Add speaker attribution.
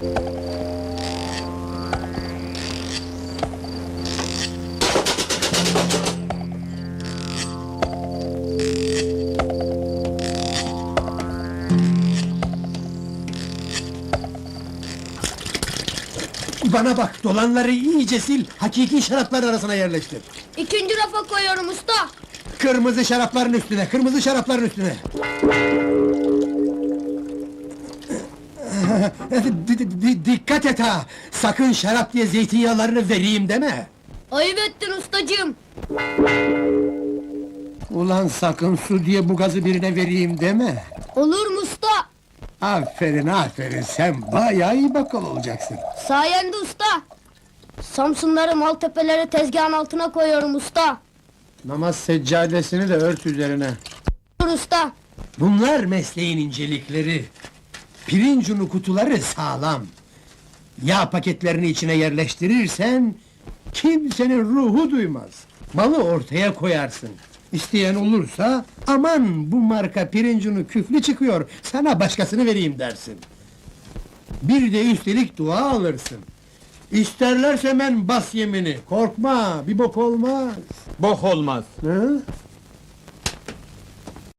Speaker 1: Bana bak, dolanları iyice sil, hakiki şaraplar arasına yerleştir.
Speaker 2: İkinci rafa koyuyorum usta.
Speaker 1: Kırmızı şarapların üstüne, kırmızı şarapların üstüne. Dikkat et ha! Sakın şarap diye zeytinyağlarını vereyim deme!
Speaker 2: Ayıp ettin ustacığım.
Speaker 1: Ulan sakın su diye bu gazı birine vereyim deme!
Speaker 2: Olur mu usta?
Speaker 1: Aferin aferin, sen bayağı iyi bakkal olacaksın.
Speaker 2: Sayende usta. Samsunları Maltepeleri tezgahın altına koyuyorum usta.
Speaker 1: Namaz seccadesini de ört üzerine.
Speaker 2: Dur usta.
Speaker 1: Bunlar mesleğin incelikleri. Pirinç unu kutuları sağlam. Yağ paketlerini içine yerleştirirsen... ...kimsenin ruhu duymaz. Malı ortaya koyarsın. İsteyen olursa... ...aman bu marka pirinç unu küflü çıkıyor... ...sana başkasını vereyim dersin. Bir de üstelik dua alırsın. İsterlerse men bas yemini. Korkma, bir bok olmaz.
Speaker 3: Bok olmaz.
Speaker 1: Hı?